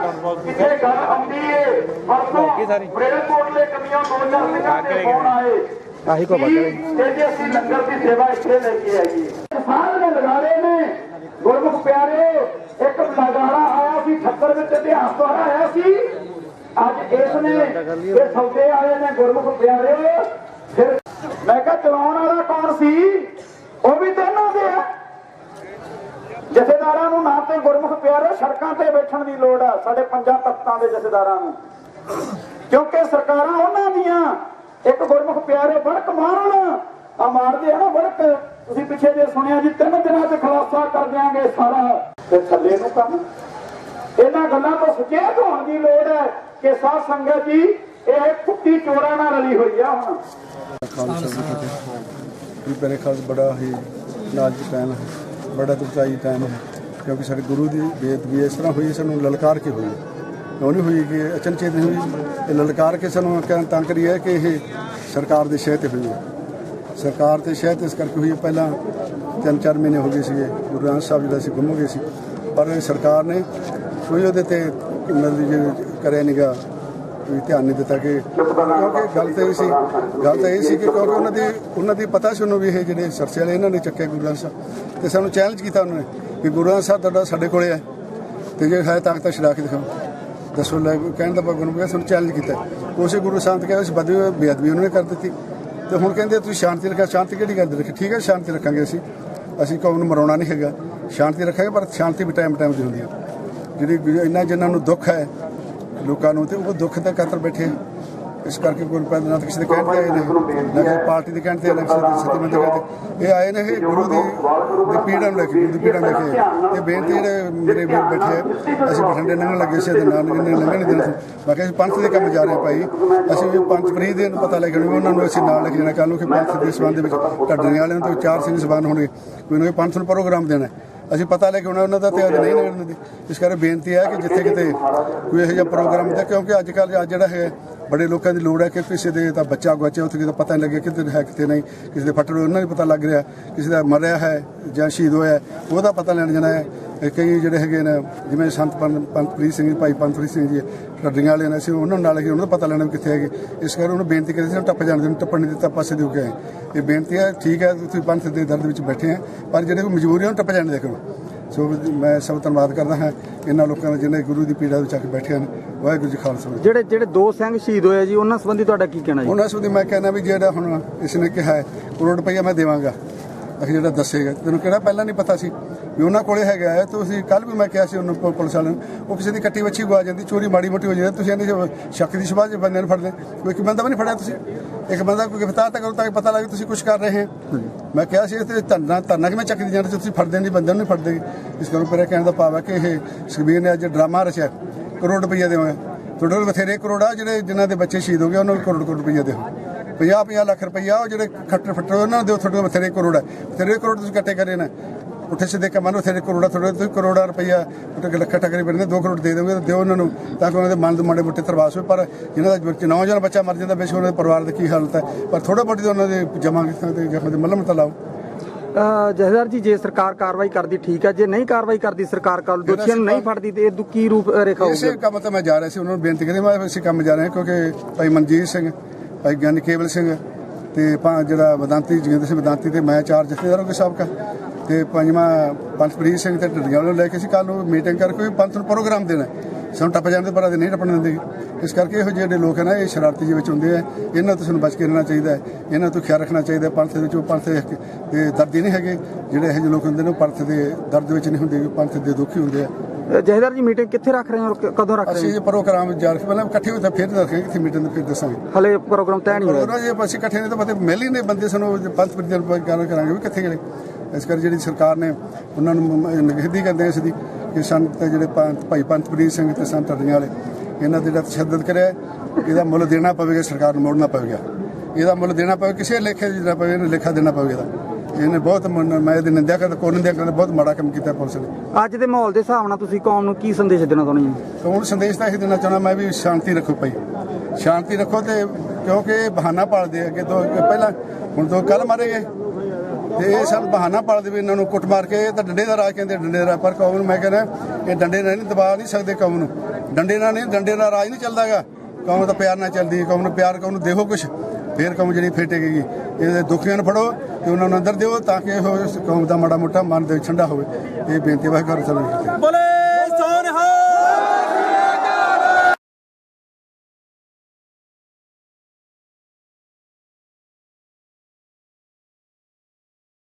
ਕਿਤੇ ਗੱਲ ਆਉਂਦੀ ਏ? ਪਰਸੋਂ ਫਰੀਦਕੋਟ ਦੇ ਕਮੀਆਂ 2000 ਸਿੰਘਾਂ ਦੇ ਫੋਨ ਆਏ। ਆਹੀ ਕੋ ਕਿ ਕਹਿੰਦੇ ਅਸੀਂ ਲੰਗਰ ਦੀ ਸੇਵਾ ਇੱਥੇ ਲੈ ਕੇ ਆਈਏ? ਕਿਸਾਨ ਨੇ ਲਗਾ ਰਹੇ ਨੇ। ਗੁਰਮੁਖ ਪਿਆਰੇ ਇੱਕ ਨਗਾਰਾ ਆਇਆ ਸੀ 78 ਵਿੱਚ ਇਤਿਹਾਸ ਤੋਂ ਆਇਆ ਸੀ। ਅੱਜ ਇਸ ਨੇ ਇਹ ਸੌਦੇ ਆਏ ਨੇ ਗੁਰਮੁਖ ਪਿਆਰੇ। ਫਿਰ ਮੈਂ ਕਿਹਾ ਚਲਾਉਣ ਵਾਲਾ ਕੌਣ ਸੀ? ਉਹ ਵੀ ਦੋਨੋਂ ਦੇ ਜਥੇਦਾਰਾਂ ਨੂੰ ਨਾ ਤੇ ਗੁਰਮੁਖ ਪਿਆਰੇ, ਸੜਕਾਂ ਤੇ ਬੈਠਣ ਦੀ ਲੋੜ ਆ, ਸਾਡੇ ਪੰਜਾਂ ਤਖਤਾਂ ਦੇ ਜਥੇਦਾਰਾਂ ਨੂੰ। ਕਿਉਂਕਿ ਸਰਕਾਰਾਂ ਉਹਨਾਂ ਦੀਆਂ, ਇੱਕ ਗੁਰਮੁਖ ਪਿਆਰੇ ਵੜਕ ਮਾਰਨ ਆ ਮਾਰਦੇ ਆ ਨਾ ਵੜਕ। ਤੁਸੀਂ ਪਿੱਛੇ ਜੇ ਸੁਣਿਆ ਜੀ, ਤਿੰਨ ਦਿਨਾਂ 'ਚ ਖੁਲਾਸਾ ਕਰ ਦਿਆਂਗੇ ਸਾਰਾ। ਤੇ ਥੱਲੇ ਨੂੰ ਕੰਮ। ਇਹਨਾਂ ਗੱਲਾਂ ਤੋਂ ਸੁਚੇਤ ਹੋਣ ਦੀ ਲੋੜ ਹੈ ਕਿ ਸਾਧ ਸੰਗਤ ਜੀ, ਇਹ ਕੁੱਤੀ ਚੋਰਾਂ ਨਾਲ ਰਲੀ ਹੋਈ ਆ ਹੁਣ। ਖਾਲਸਾ ਮੇਰੇ ਖਾਸ ਬੜਾ ਹੀ ਨਾਜ਼ੁਕ ਟਾਈਮ ਹੈ। ਬੜਾ ਦੁਖਦਾਈ ਟਾਈਮ ਹੈ ਕਿਉਂਕਿ ਸਾਡੇ ਗੁਰੂ ਦੀ ਬੇਅਦਬੀ ਇਸ ਤਰ੍ਹਾਂ ਹੋਈ, ਸਾਨੂੰ ਲਲਕਾਰ ਕੇ ਹੋਈ। ਕਿਉਂ ਨਹੀਂ ਹੋਈ ਕਿ ਅਚਨਚੇਤ ਨਹੀਂ ਹੋਈ? ਇਹ ਲਲਕਾਰ ਕੇ ਸਾਨੂੰ ਕਹਿਣ ਤਾਂ ਕਰੀ ਹੈ ਕਿ ਇਹ ਸਰਕਾਰ ਦੇ ਸ਼ਹਿ ਤੇ ਹੋਈ ਹੈ। ਸਰਕਾਰ ਤੇ ਸ਼ਹਿ ਤੇ ਇਸ ਕਰਕੇ ਹੋਈ ਪਹਿਲਾਂ ਤਿੰਨ ਚਾਰ ਮਹੀਨੇ ਹੋ ਗਏ ਸੀਗੇ, ਗੁਰੂ ਗ੍ਰੰਥ ਸਾਹਿਬ ਜੀ ਦਾ ਅਸੀਂ ਗੁੰਮ ਗਏ ਸੀ। ਪਰ ਸਰਕਾਰ ਨੇ ਕੋਈ ਉਹਦੇ ਤੇ ਮਤਲਬ ਜੇ ਕਰਿਆ ਨਿਗਾ ਵੀ ਧਿਆਨ ਨਹੀਂ ਦਿੱਤਾ ਕਿ ਕਿਉਂਕਿ ਗੱਲ ਤਾਂ ਇਹ ਸੀ, ਗੱਲ ਤਾਂ ਇਹ ਸੀ ਕਿ ਕਿਉਂਕਿ ਉਹਨਾਂ ਦੀ ਉਹਨਾਂ ਦੀ ਪਤਾ ਸੀ ਉਹਨੂੰ ਵੀ ਇਹ ਜਿਹੜੇ ਸਰਸੇ ਵਾਲੇ ਇਹਨਾਂ ਨੇ ਚੱਕੇ ਗੁਰੂ ਗ੍ਰੰਥ ਸਾਹਿਬ। ਤੇ ਸਾਨੂੰ ਚੈਲੰਜ ਕੀਤਾ ਉਹਨਾਂ ਨੇ ਕਿ ਗੁਰੂ ਗ੍ਰੰਥ ਸਾਹਿਬ ਤੁਹਾਡਾ ਸਾਡੇ ਕੋਲੇ ਹੈ। ਤੇ ਜੇ ਹੈ ਤਾਕਤ ਛਡਾ ਕੇ ਦਿਖਾਓ। ਦੱਸੋ ਲੈ, ਕਹਿਣ ਦਾ ਭਗਵਾਨ ਨੇ ਸਾਨੂੰ ਚੈਲੰਜ ਕੀਤਾ। ਉਸੇ ਗੁਰੂ ਸਾਹਿਬ ਕਹਿੰਦੇ ਸੀ ਬਦਵੀ, ਬੇਅਦਬੀ ਉਹਨਾਂ ਨੇ ਕਰ ਦਿੱਤੀ। ਤੇ ਹੁਣ ਕਹਿੰਦੇ ਤੁਸੀਂ ਸ਼ਾਂਤੀ ਰੱਖਿਆ, ਸ਼ਾਂਤੀ ਕਿਹੜੀ ਗੱਲ ਰੱਖੀ? ਠੀਕ ਹੈ, ਸ਼ਾਂਤੀ ਰੱਖਾਂਗੇ ਅਸੀਂ। ਅਸੀਂ ਕੌਮ ਨੂੰ ਮਰਾਉਣਾ ਨਹੀਂ ਹੈਗਾ। ਸ਼ਾਂਤੀ ਰੱਖਾਂਗੇ, ਪਰ ਸ਼ਾਂਤੀ ਵੀ ਟਾਈਮ ਟਾਈਮ ਦੀ ਹੁੰਦੀ ਹੈ। ਜਿਹੜੀ ਇੰਨਾ ਜਿਨ੍ਹਾਂ ਨੂੰ ਦੁੱਖ ਹੈ ਲੋਕਾਂ ਨੂੰ ਤੇ ਉਹ ਦੁੱਖ ਦਾ ਕਾਤਰ ਬੈਠੇ ਆ। ਇਸ ਕਰਕੇ ਕੋਈ ਪੈਦ ਨਾ ਕਿਸੇ ਦੇ ਕਹਿਣ ਤੇ ਆਏ ਨੇ। ਨਾ ਕਿਸੇ ਪਾਰਟੀ ਦੇ ਕਹਿਣ ਤੇ ਆਏ ਨੇ, ਕਿਸੇ ਦੇ ਸਤਿਮੰਦ ਦੇ ਕਹਿਣ ਇਹ ਆਏ ਨੇ, ਇਹ ਗੁਰੂ ਦੀ ਦੀ ਪੀੜਾਂ ਨੂੰ ਲੈ ਕੇ, ਗੁਰੂ ਦੀ ਪੀੜਾਂ ਨੂੰ ਲੈ ਕੇ। ਇਹ ਬੇਨਤੀ ਜਿਹੜੇ ਮੇਰੇ ਵੀਰ ਬੈਠੇ ਆ, ਅਸੀਂ ਬਠਿੰਡੇ ਲੰਘਣ ਲੱਗੇ ਸੀ ਤੇ ਨਾਲ ਨੇ ਲੰਘਣ ਨਹੀਂ ਦੇਣਾ ਸੀ। ਮੈਂ ਕਿਹਾ ਅਸੀਂ ਪੰਥ ਦੇ ਕੰਮ ਜਾ ਰਹੇ ਹਾਂ ਭਾਈ। ਅਸੀਂ ਵੀ ਪੰਜ ਫਰੀਦ ਦੇ ਨੂੰ ਪਤਾ ਲੱਗਣ ਵੀ ਉਹਨਾਂ ਨੂੰ ਅਸੀਂ ਨਾਲ ਲੈ ਕੇ ਜਾਣਾ। ਕੱਲ ਨੂੰ ਕਿ ਪੰਥ ਦੇ ਸੰਬੰਧ ਦੇ ਵਿੱਚ ਢੱਡਣੇ ਵਾਲਿਆਂ ਤੋਂ ਚਾਰ ਸਿੰਘ ਸਬੰਧ ਹੋਣਗੇ। ਕੋਈ ਨਾ ਪੰਥ ਨੂੰ ਪ੍ਰੋਗਰਾਮ ਦੇਣਾ ਅਸੀਂ ਪਤਾ ਲੈ ਕੇ ਉਹਨਾਂ ਉਹਨਾਂ ਦਾ ਤੇ ਅੱਜ ਨਹੀਂ ਲੱਗਣ ਦਿੰਦੇ। ਇਸ ਕਰਕੇ ਬੇਨਤੀ ਹੈ ਕਿ ਜਿੱਥੇ ਕਿਤੇ ਕੋਈ ਇਹੋ ਜਿਹਾ ਪ੍ਰੋਗਰਾਮ ਹੁੰਦਾ ਕਿਉਂਕਿ ਅੱਜ ਕੱਲ੍ਹ ਜਿਹੜਾ ਹੈ ਬੜੇ ਲੋਕਾਂ ਦੀ ਲੋੜ ਹੈ ਕਿ ਕਿਸੇ ਦੇ ਤਾਂ ਬੱਚਾ ਗੁਆਚਿਆ ਉੱਥੇ ਕਿਤੇ ਪਤਾ ਨਹੀਂ ਲੱਗਿਆ ਕਿਤੇ ਹੈ ਕਿਤੇ ਨਹੀਂ। ਕਿਸੇ ਦੇ ਫੱਟੜ ਉਹਨਾਂ ਨੂੰ ਪਤਾ ਲੱਗ ਰਿਹਾ। ਕਿਸੇ ਦਾ ਮਰਿਆ ਹੈ ਜਾਂ ਸ਼ਹੀਦ ਹੋਇਆ ਉਹਦਾ ਪਤਾ ਲੈਣ ਜਾਣਾ ਹੈ। ਕਈ ਜਿਹੜੇ ਹੈਗੇ ਨੇ ਜਿਵੇਂ ਸੰਤ ਪੰਤ ਪੰਤਪ੍ਰੀਤ ਸਿੰਘ ਜੀ, ਭਾਈ ਪੰਤਪ੍ਰੀਤ ਸਿੰਘ ਜੀ ਟੱਡੀਆਂ ਵਾਲੇ ਨੇ ਅਸੀਂ ਉਹਨਾਂ ਨਾਲ ਹੀ ਉਹਨਾਂ ਦਾ ਪਤਾ ਲੈਣਾ ਵੀ ਕਿੱਥੇ ਹੈਗੇ। ਇਸ ਕਰਕੇ ਉਹਨੂੰ ਬੇਨਤੀ ਕਰੀ ਸੀ ਉਹਨੂੰ ਟੱਪ ਜਾਣ ਦੇ ਟੱਪਣ ਨਹੀਂ ਦਿੱਤਾ ਪਾਸੇ ਦੇ ਹੋ ਕੇ ਇਹ ਬੇਨਤੀ ਹੈ ਠੀਕ ਹੈ ਤੁਸੀਂ ਪੰਥ ਦੇ ਦਰਦ ਵਿੱਚ ਬੈਠੇ ਆ ਪਰ ਜਿਹੜੇ ਕੋਈ ਮਜਬੂਰੀ ਉਹਨੂੰ ਟੱਪ ਜਾਣ ਦੇ ਕਰੋ ਸੋ ਮੈਂ ਸਭ ਧੰਨਵਾਦ ਕਰਦਾ ਹਾਂ। ਇਹਨਾਂ ਲੋਕਾਂ ਦਾ ਜਿਹਨੇ ਗੁਰੂ ਦੀ ਪੀੜਾ ਵਿੱਚ ਆ ਕੇ ਬੈਠੇ ਹਨ ਵਾਹਿਗੁਰੂ ਜੀ ਖਾਲਸਾ। ਜਿਹੜੇ ਜਿਹੜੇ ਦੋ ਸਿੰਘ ਸ਼ਹੀਦ ਹੋਏ ਜੀ ਉਹਨਾਂ ਸੰਬੰਧੀ ਤੁਹਾਡਾ ਕੀ ਕਹਿਣਾ ਜੀ? ਉਹਨਾਂ ਸੁਦੀ ਮੈਂ ਕਹਿੰਦਾ ਵੀ ਜਿਹੜਾ ਹੁਣ ਇਸ ਨੇ ਕਿਹਾ ਹੈ ਕਰੋੜ ਰੁਪਈਆ ਮੈਂ ਦੇਵਾਂਗਾ। ਅਖੇ ਜਿਹੜਾ ਦੱਸੇਗਾ ਤੈਨੂੰ ਕਿਹੜਾ ਪਹਿਲਾਂ ਨਹੀਂ ਪਤਾ ਸੀ? ਵੀ ਉਹਨਾਂ ਕੋਲੇ ਹੈਗਾ ਹੈ ਤੁਸੀਂ ਕੱਲ ਵੀ ਮੈਂ ਕਿਹਾ ਸੀ ਉਹਨੂੰ ਪੁ- ਪੁਲਿਸ ਵਾਲਿਆਂ ਨੂੰ ਉਹ ਕਿਸੇ ਦੀ ਕੱਟੀ ਵੱਛੀ ਗਵਾ ਜਾਂਦੀ ਚੋਰੀ ਮਾੜੀ ਮੋਟੀ ਹੋ ਜਾਂਦੀ ਤੁਸੀਂ ਇਹਨੇ ਸ਼ੱਕ ਦੀ ਸ਼ਬਾਜ ਬੰਦੇ ਨੂੰ ਫੜਦੇ ਕੋਈ ਇੱਕ ਬੰਦਾ ਵੀ ਨਹੀਂ ਫੜਿਆ ਤੁਸੀਂ? ਇੱਕ ਬੰਦਾ ਕੋਈ ਗ੍ਰਿਫਤਾਰ ਤਾਂ ਕਰੋ ਤਾਂ ਕਿ ਪਤਾ ਲੱਗੇ ਤੁਸੀਂ ਕੁਝ ਕਰ ਰਹੇ ਹੋ। ਮੈਂ ਕਿਹਾ ਸੀ ਤੇ ਧਰਨਾ ਧਰਨਾ ਕਿਵੇਂ ਚੱਕਦੀ ਜਾਂਦੇ ਤੁਸੀਂ ਫੜਦੇ ਨਹੀਂ ਬੰਦੇ ਨੂੰ ਨਹੀਂ ਫੜਦੇ। ਇਸ ਕਰਕੇ ਮੇਰੇ ਕਹਿਣ ਦਾ ਭਾਵ ਹੈ ਕਿ ਇਹ ਸੁਖਬੀਰ ਨੇ ਅੱਜ ਡਰਾਮਾ ਰਚਿਆ ਕਰੋੜ ਰੁਪਈਆ ਦੇਵਾਂਗਾ ਤੁਹਾਡੇ ਕੋਲ ਬਥੇਰੇ ਕਰੋੜ ਜਿਹੜੇ ਜਿਨ੍ਹਾਂ ਦੇ ਬੱਚੇ ਸ਼ਹੀਦ ਹੋ ਗਏ ਉਹਨਾਂ ਨੂੰ ਕਰੋੜ ਕਰੋੜ ਰੁਪਈਆ ਦਿਓ। 50 50 ਲੱਖ ਰੁਪਈਆ ਉਹ ਜਿਹੜੇ ਖੱਟਰ ਫੱਟਰ ਉਹਨਾਂ ਨੂੰ ਦਿਓ ਤੁਹਾਡੇ ਕੋਲ ਬਥੇਰੇ ਕਰੋੜ ਹੈ। ਬਥੇਰੇ ਕਰੋੜ ਤੁਸੀਂ ਇਕੱਠੇ ਕਰੇ ਨਾ। ਉੱਠੇ ਸਿੱਧੇ ਕੰਮਾਂ ਨੂੰ ਬਥੇਰੇ ਕਰੋੜਾ ਤੁਹਾਡੇ ਤੁਸੀਂ ਕਰੋੜਾ ਰੁਪਈਆ ਉੱਤੇ ਲੱਖਾਂ ਟੱਕਰੀ ਬਣਦੇ 2 ਕਰੋੜ ਦੇ ਤਾਂ ਦਿਓ ਉਹਨਾਂ ਨੂੰ ਤਾਂ ਕਿ ਉਹਨਾਂ ਦੇ ਮਨ ਦੇ ਮਾੜੇ ਮੋਟੇ ਤਰਵਾਸ ਹੋਵੇ ਪਰ ਜਿਨ੍ਹਾਂ ਦਾ ਨੌਜਵਾਨ ਬੱਚਾ ਮਰ ਜਾਂਦਾ ਬੇਸ਼ੱਕ ਉਹਨਾਂ ਦੇ ਪਰਿਵਾਰ ਦੀ ਕੀ ਹਾਲਤ ਹੈ। ਪਰ ਥੋੜਾ ਬਹੁਤੀ ਤਾਂ ਉਹਨਾਂ ਦੇ ਜਮਾ ਤੇ ਜਖਮ ਦੇ ਮੱਲਮ ਤਾਂ ਲਾਓ। ਅਹ ਜਥੇਦਾਰ ਜੀ ਜੇ ਸਰਕਾਰ ਕਾਰਵਾਈ ਕਰਦੀ ਠੀਕ ਹੈ। ਜੇ ਨਹੀਂ ਕਾਰਵਾਈ ਕਰਦੀ ਸਰਕਾਰ ਕੱਲ ਦੋਸ਼ੀਆਂ ਨੂੰ ਨਹੀਂ ਫੜਦੀ ਤੇ ਇਹ ਦੁ- ਕੀ ਰੂਪ ਰੇਖਾ ਇਸੇ ਹੋਊਗਾ? ਕੰਮ ਤੇ ਮੈਂ ਜਾ ਰਿਹਾ ਸੀ ਉਹਨਾਂ ਨੂੰ ਬੇਨਤੀ ਕਰੀ ਮੈਂ ਇਸੇ ਕੰਮ ਜਾ ਰਿਹਾ ਕਿਉਂਕਿ ਭਾਈ ਮਨਜੀਤ ਸਿੰਘ ਭਾਈ ਗਿਆਨੀ ਕੇਵਲ ਸਿੰਘ ਤੇ ਜਿਹੜਾ ਵਦਾਂਤੀ ਜਗਿੰਦਰ ਸਿੰਘ ਵਦਾਂਤੀ ਤੇ ਮੈਂ ਚਾਰ ਜਥੇਦਾਰਾਂ ਕੇ ਸਾਬਕਾ। ਤੇ ਪੰਜਵਾਂ ਪੰਥਪ੍ਰੀਤ ਸਿੰਘ ਤੇ ਢੱਡੀਆਂ ਨੂੰ ਲੈ ਕੇ ਸੀ ਕੱਲ ਨੂੰ ਮੀਟਿੰਗ ਕਰਕੇ ਪੰਥ ਨੂੰ ਪ੍ਰੋਗਰਾਮ ਦੇਣਾ ਸਾਨੂੰ ਟੱਪ ਜਾਣ ਦੇ ਪਰ ਨਹੀਂ ਟੱਪਣ ਦਿੰਦੇ। ਇਸ ਕਰਕੇ ਇਹੋ ਜਿਹੇ ਜਿਹੜੇ ਲੋਕ ਹੈ ਨਾ ਇਹ ਸ਼ਰਾਰਤੀ ਜਿਹੇ ਵਿੱਚ ਹੁੰਦੇ ਆ। ਇਹਨਾਂ ਤੋਂ ਸਾਨੂੰ ਬਚ ਕੇ ਰਹਿਣਾ ਚਾਹੀਦਾ ਹੈ। ਇਹਨਾਂ ਤੋਂ ਖਿਆਲ ਰੱਖਣਾ ਚਾਹੀਦਾ। ਪੰਥ ਦੇ ਵਿੱਚ ਉਹ ਪੰਥ ਦੇ ਦਰਦੀ ਨਹੀਂ ਹੈਗੇ। ਜਿਹੜੇ ਇਹੋ ਜਿਹੇ ਲੋਕ ਹੁੰਦੇ ਨੇ ਪੰਥ ਦੇ ਦਰਦ ਵਿੱਚ ਨਹੀਂ ਹੁੰਦੇ ਪੰਥ ਦੇ ਦੁਖੀ ਹੁੰਦੇ ਆ। ਅਹ, ਜਥੇਦਾਰ ਜੀ ਮੀਟਿੰਗ ਕਿੱਥੇ ਰੱਖ ਰਹੇ ਹੋ? ਔਰ ਕਦੋਂ ਰੱਖ ਰਹੇ ਅਸੀਂ ਹੋ? ਇਹ ਪ੍ਰੋਗਰਾਮ ਜਾ ਕੇ ਪਹਿਲਾਂ ਇਕੱਠੇ ਹੋਏ ਤਾਂ ਫਿਰ ਦੱਸਾਂਗੇ ਕਿੱਥੇ ਮੀਟਿੰਗ ਫਿਰ ਦੱਸਾਂਗੇ। ਹਲੇ ਪ੍ਰੋਗਰਾਮ ਤੈਅ ਨਹੀਂ ਹੋਇਆ। ਉਹਨਾਂ ਜੇ ਅਸੀਂ ਇਕੱਠੇ ਨੇ ਤਾਂ ਪਤਾ ਮਿਲ ਹੀ ਨਹੀਂ ਬੰਦੇ ਸਾਨੂੰ ਜੇ ਪੰਥ ਪ੍ਰਤੀ ਗੱਲ ਕਰਾਂਗੇ ਵੀ ਕਿੱਥੇ ਗਏ। ਇਸ ਕਰਕੇ ਜਿਹੜੀ ਸਰਕਾਰ ਨੇ ਉਹਨਾਂ ਨੂੰ ਨਿਗਹਿਦੀ ਕਰਦੇ ਆ ਸਿੱਧੀ ਕਿ ਸੰਤ ਜਿਹੜੇ ਭਾਈ ਪੰਥਪ੍ਰੀਤ ਸਿੰਘ ਤੇ ਸੰਤ ਢੱਡੀਆਂ ਵਾਲੇ ਇਹਨਾਂ ਤੇ ਜਿਹੜਾ ਤਸ਼ੱਦਦ ਕਰਿਆ ਇਹਦਾ ਮੁੱਲ ਦੇਣਾ ਪਵੇਗਾ ਸਰਕਾਰ ਨੂੰ ਮੋੜਨਾ ਪਵੇਗਾ। ਇਹਦਾ ਮੁੱਲ ਦੇਣਾ ਪਵੇ ਕਿਸੇ ਲੇਖੇ ਜਿਹੜਾ ਪਵੇ ਇਹਨੂੰ ਲੇਖਾ ਦੇਣਾ ਪਵੇਗਾ ਇਹਨੇ ਬਹੁਤ ਮੈਂ ਇਹਦੀ ਨਿੰਦਿਆ ਕਰਦਾ ਕੋਈ ਨਿੰਦਿਆ ਕਰਦਾ ਬਹੁਤ ਮਾੜਾ ਕੰਮ ਕੀਤਾ ਪੁਲਿਸ ਨੇ। ਅੱਜ ਦੇ ਮਾਹੌਲ ਦੇ ਹਿਸਾਬ ਨਾਲ ਤੁਸੀਂ ਕੌਮ ਨੂੰ ਕੀ ਸੰਦੇਸ਼ ਦੇਣਾ ਚਾਹੁੰਦੇ ਹੋ? ਕੌਣ ਸੰਦੇਸ਼ ਤਾਂ ਇਹ ਦੇਣਾ ਚਾਹੁੰਦਾ ਮੈਂ ਵੀ ਸ਼ਾਂਤੀ ਰੱਖੋ ਭਾਈ। ਸ਼ਾਂਤੀ ਰੱਖੋ ਤੇ ਕਿਉਂਕਿ ਬਹਾਨਾ ਪਾਲਦੇ ਕਿ ਤੋਂ ਪਹਿਲਾਂ ਹੁਣ ਤੋਂ ਕੱਲ ਮਾਰੇ ਗਏ ਤੇ ਇਹ ਸਭ ਬਹਾਨਾ ਪਾਲਦੇ ਵੀ ਇਹਨਾਂ ਨੂੰ, ਕੁੱਟ ਮਾਰ ਕੇ, ਇਹ ਤਾਂ ਡੰਡੇ ਦਾ ਰਾਜ ਕਹਿੰਦੇ, ਡੰਡੇ ਦਾ ਰਾਜ। ਪਰ ਕੌਮ ਨੂੰ ਮੈਂ ਕਹਿੰਦਾ, ਇਹ ਡੰਡੇ ਨਾਲ ਨਹੀਂ ਦਬਾ ਨਹੀਂ ਸਕਦੇ ਕੌਮ ਨੂੰ। ਡੰਡੇ ਨਾਲ ਨਹੀਂ, ਡੰਡੇ ਨਾਲ ਰਾਜ ਨਹੀਂ ਚੱਲਦਾਗਾ ਕੌਮ ਤਾਂ ਪਿਆਰ ਨਾਲ ਚੱਲਦੀ ਕੌਮ ਨੂੰ ਪਿਆਰ, ਕੌਮ ਨੂੰ ਦੇਹੋ ਕੁਛ। ਫੇਰ ਕੌਮ ਜਿਹੜੀ ਫੇਟੇਗੀ। ਇਹਦੇ ਦੁਖੀਆਂ ਨੂੰ ਫੜੋ ਤੇ ਉਹਨਾਂ ਨੂੰ ਅੰਦਰ ਦਿਓ ਤਾਂ ਕਿ ਉਹ ਇਸ ਕੌਮ ਦਾ ਮਾੜਾ ਮੋਟਾ ਮਨ ਦੇ ਵਿੱਚ ਠੰਡਾ ਹੋਵੇ। ਇਹ ਬੇਨਤੀ ਵਾਹਿਗੁਰੂ ਸਾਹਿਬ ਨੇ ਬੋਲੇ!